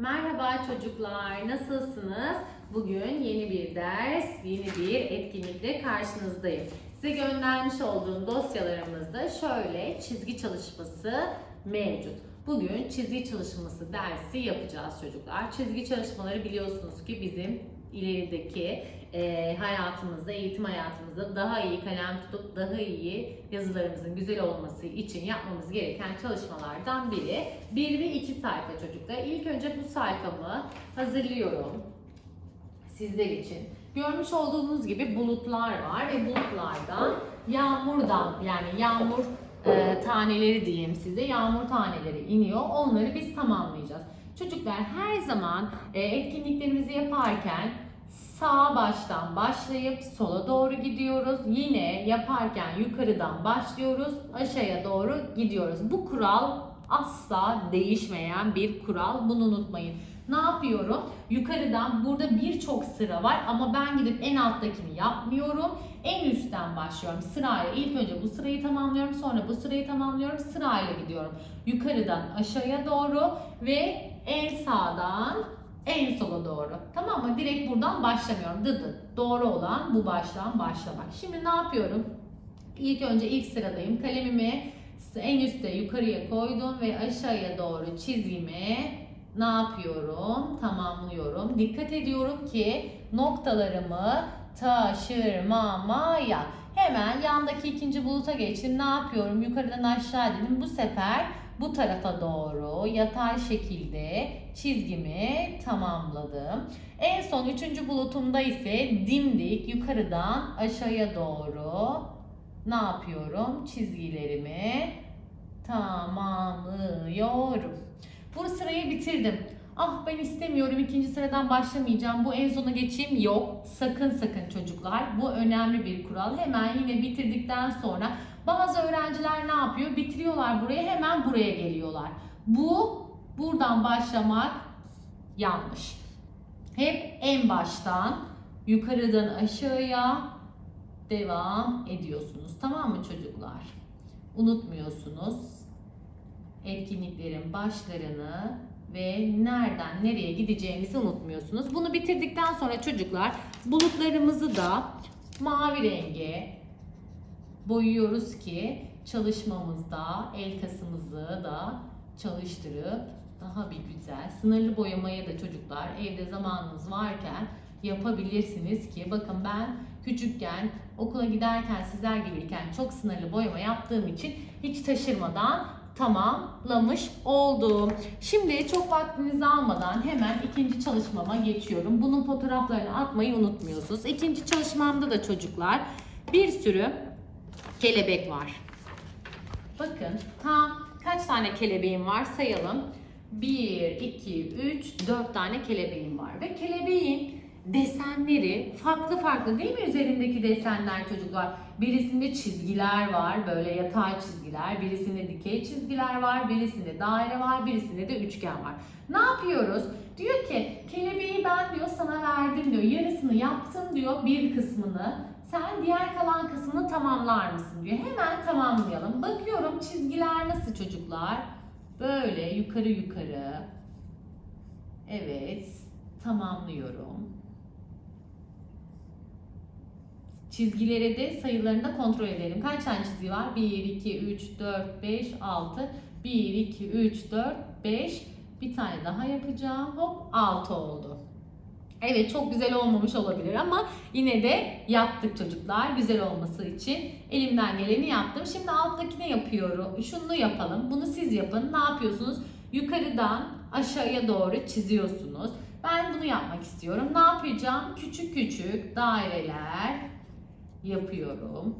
Merhaba çocuklar, nasılsınız? Bugün yeni bir ders, yeni bir etkinlikle karşınızdayım. Size göndermiş olduğum dosyalarımızda şöyle çizgi çalışması mevcut. Bugün çizgi çalışması dersi yapacağız çocuklar. Çizgi çalışmaları biliyorsunuz ki bizim ilerideki e, hayatımızda, eğitim hayatımızda daha iyi kalem tutup daha iyi yazılarımızın güzel olması için yapmamız gereken çalışmalardan biri. 1 ve 2 sayfa çocuklar. İlk önce bu sayfamı hazırlıyorum sizler için. Görmüş olduğunuz gibi bulutlar var ve bulutlardan yağmurdan yani yağmur e, taneleri diyeyim size yağmur taneleri iniyor. Onları biz tamamlayacağız. Çocuklar her zaman e, etkinliklerimizi yaparken sağ baştan başlayıp sola doğru gidiyoruz. Yine yaparken yukarıdan başlıyoruz, aşağıya doğru gidiyoruz. Bu kural asla değişmeyen bir kural. Bunu unutmayın. Ne yapıyorum? Yukarıdan burada birçok sıra var ama ben gidip en alttakini yapmıyorum. En üstten başlıyorum sırayla. İlk önce bu sırayı tamamlıyorum, sonra bu sırayı tamamlıyorum, sırayla gidiyorum. Yukarıdan aşağıya doğru ve en sağdan en sola doğru. Tamam mı? Direkt buradan başlamıyorum. Dıdı. Doğru olan bu baştan başlamak. Şimdi ne yapıyorum? İlk önce ilk sıradayım. Kalemimi en üstte yukarıya koydum ve aşağıya doğru çizgimi ne yapıyorum? Tamamlıyorum. Dikkat ediyorum ki noktalarımı taşırmamaya. Hemen yandaki ikinci buluta geçtim. Ne yapıyorum? Yukarıdan aşağı dedim. Bu sefer bu tarafa doğru yatay şekilde çizgimi tamamladım. En son üçüncü bulutumda ise dimdik yukarıdan aşağıya doğru ne yapıyorum? Çizgilerimi tamamlıyorum. Bu sırayı bitirdim. Ah ben istemiyorum ikinci sıradan başlamayacağım. Bu en sona geçeyim. Yok. Sakın sakın çocuklar. Bu önemli bir kural. Hemen yine bitirdikten sonra bazı öğrenciler ne yapıyor? Bitiriyorlar buraya hemen buraya geliyorlar. Bu buradan başlamak yanlış. Hep en baştan yukarıdan aşağıya devam ediyorsunuz. Tamam mı çocuklar? Unutmuyorsunuz etkinliklerin başlarını ve nereden nereye gideceğinizi unutmuyorsunuz. Bunu bitirdikten sonra çocuklar bulutlarımızı da mavi renge boyuyoruz ki çalışmamızda el kasımızı da çalıştırıp daha bir güzel sınırlı boyamaya da çocuklar evde zamanınız varken yapabilirsiniz ki bakın ben küçükken okula giderken sizler gibiyken çok sınırlı boyama yaptığım için hiç taşırmadan tamamlamış oldum. Şimdi çok vaktinizi almadan hemen ikinci çalışmama geçiyorum. Bunun fotoğraflarını atmayı unutmuyorsunuz. İkinci çalışmamda da çocuklar bir sürü kelebek var. Bakın tam kaç tane kelebeğim var sayalım. 1, 2, 3, 4 tane kelebeğim var. Ve kelebeğin desenleri farklı farklı değil mi üzerindeki desenler çocuklar? Birisinde çizgiler var böyle yatay çizgiler, birisinde dikey çizgiler var, birisinde daire var, birisinde de üçgen var. Ne yapıyoruz? Diyor ki kelebeği ben diyor sana verdim diyor. Yarısını yaptım diyor bir kısmını. Sen diğer kalan kısmını tamamlar mısın diyor. Hemen tamamlayalım. Bakıyorum çizgiler nasıl çocuklar? Böyle yukarı yukarı. Evet, tamamlıyorum. Çizgilere de sayılarını da kontrol edelim. Kaç tane çizgi var? 1, 2, 3, 4, 5, 6. 1, 2, 3, 4, 5. Bir tane daha yapacağım. Hop 6 oldu. Evet çok güzel olmamış olabilir ama yine de yaptık çocuklar. Güzel olması için elimden geleni yaptım. Şimdi alttakine yapıyorum. Şunu yapalım. Bunu siz yapın. Ne yapıyorsunuz? Yukarıdan aşağıya doğru çiziyorsunuz. Ben bunu yapmak istiyorum. Ne yapacağım? Küçük küçük daireler yapıyorum.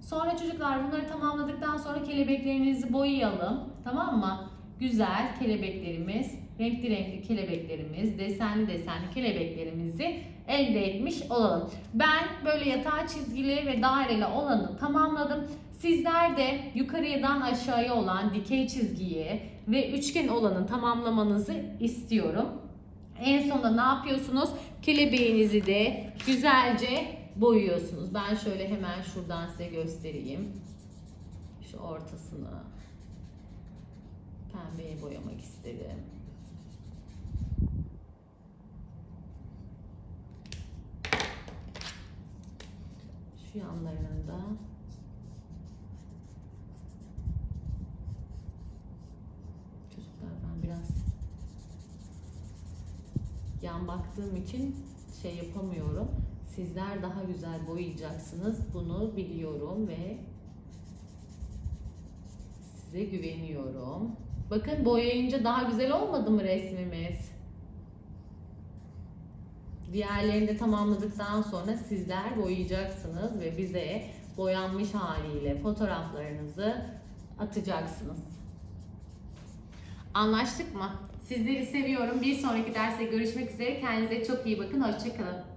Sonra çocuklar bunları tamamladıktan sonra kelebeklerinizi boyayalım. Tamam mı? Güzel kelebeklerimiz, renkli renkli kelebeklerimiz, desenli desenli kelebeklerimizi elde etmiş olalım. Ben böyle yatay çizgili ve daireli olanı tamamladım. Sizler de yukarıdan aşağıya olan dikey çizgiyi ve üçgen olanı tamamlamanızı istiyorum. En sonunda ne yapıyorsunuz? Kelebeğinizi de güzelce boyuyorsunuz. Ben şöyle hemen şuradan size göstereyim. Şu ortasını pembeye boyamak istedim. Şu yanlarını da çocuklar ben biraz yan baktığım için şey yapamıyorum. Sizler daha güzel boyayacaksınız. Bunu biliyorum ve size güveniyorum. Bakın boyayınca daha güzel olmadı mı resmimiz? Diğerlerini de tamamladıktan sonra sizler boyayacaksınız ve bize boyanmış haliyle fotoğraflarınızı atacaksınız. Anlaştık mı? Sizleri seviyorum. Bir sonraki derste görüşmek üzere. Kendinize çok iyi bakın. Hoşçakalın.